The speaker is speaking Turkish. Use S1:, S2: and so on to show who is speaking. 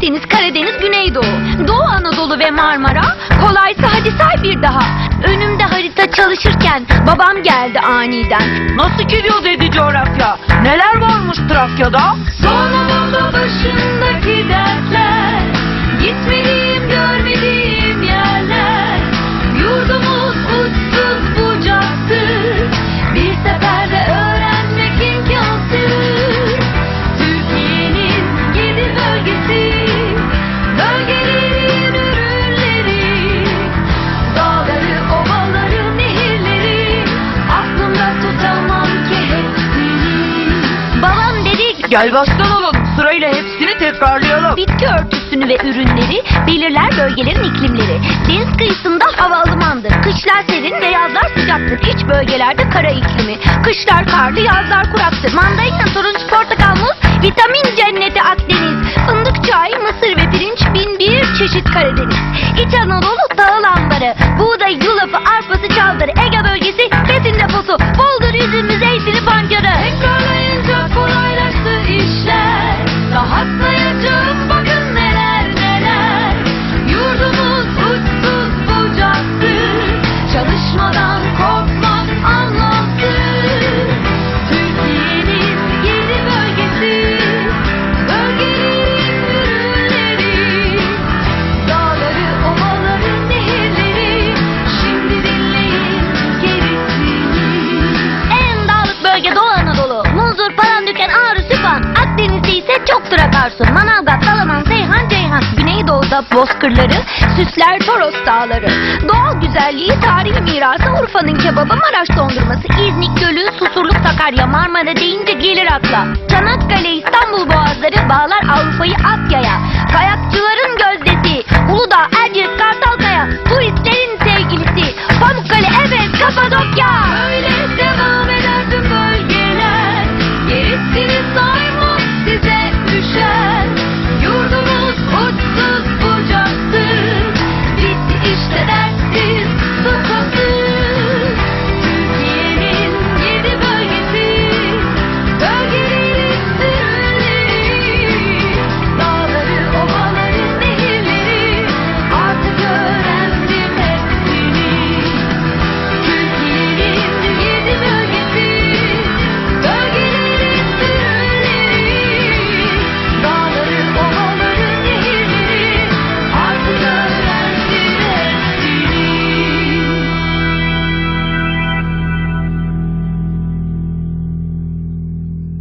S1: Akdeniz, Karadeniz, Güneydoğu, Doğu Anadolu ve Marmara. Kolaysa hadi say bir daha. Önümde harita çalışırken babam geldi aniden.
S2: Nasıl gidiyor dedi coğrafya? Neler varmış Trakya'da?
S1: Sonunda
S2: Gel baştan alalım. Sırayla hepsini tekrarlayalım.
S1: Bitki örtüsünü ve ürünleri belirler bölgelerin iklimleri. Deniz kıyısında hava ılımandır. Kışlar serin ve yazlar sıcaktır. İç bölgelerde kara iklimi. Kışlar karlı, yazlar kuraktır. Mandalina, turunç, portakal, muz, vitamin cenneti Akdeniz. Fındık, çay, mısır ve pirinç bin bir çeşit Karadeniz. İç Anadolu tahıl ambarı. Buğday, yulafı, arpası, çaldarı. Ege bölgesi besin deposu. Boldur üzümü, bozkırları, süsler Toros dağları. Doğal güzelliği, tarihi mirası, Urfa'nın kebabı, Maraş dondurması, İznik Gölü, Susurluk Sakarya, Marmara deyince gelir akla. Çanakkale, İstanbul boğazları bağlar Avrupa'yı Akya'ya. Kayakçıların gözdesi, Uludağ, Erciyes, Kartalkaya, turistlerin sevgilisi, Pamukkale, Efes, Kapadokya.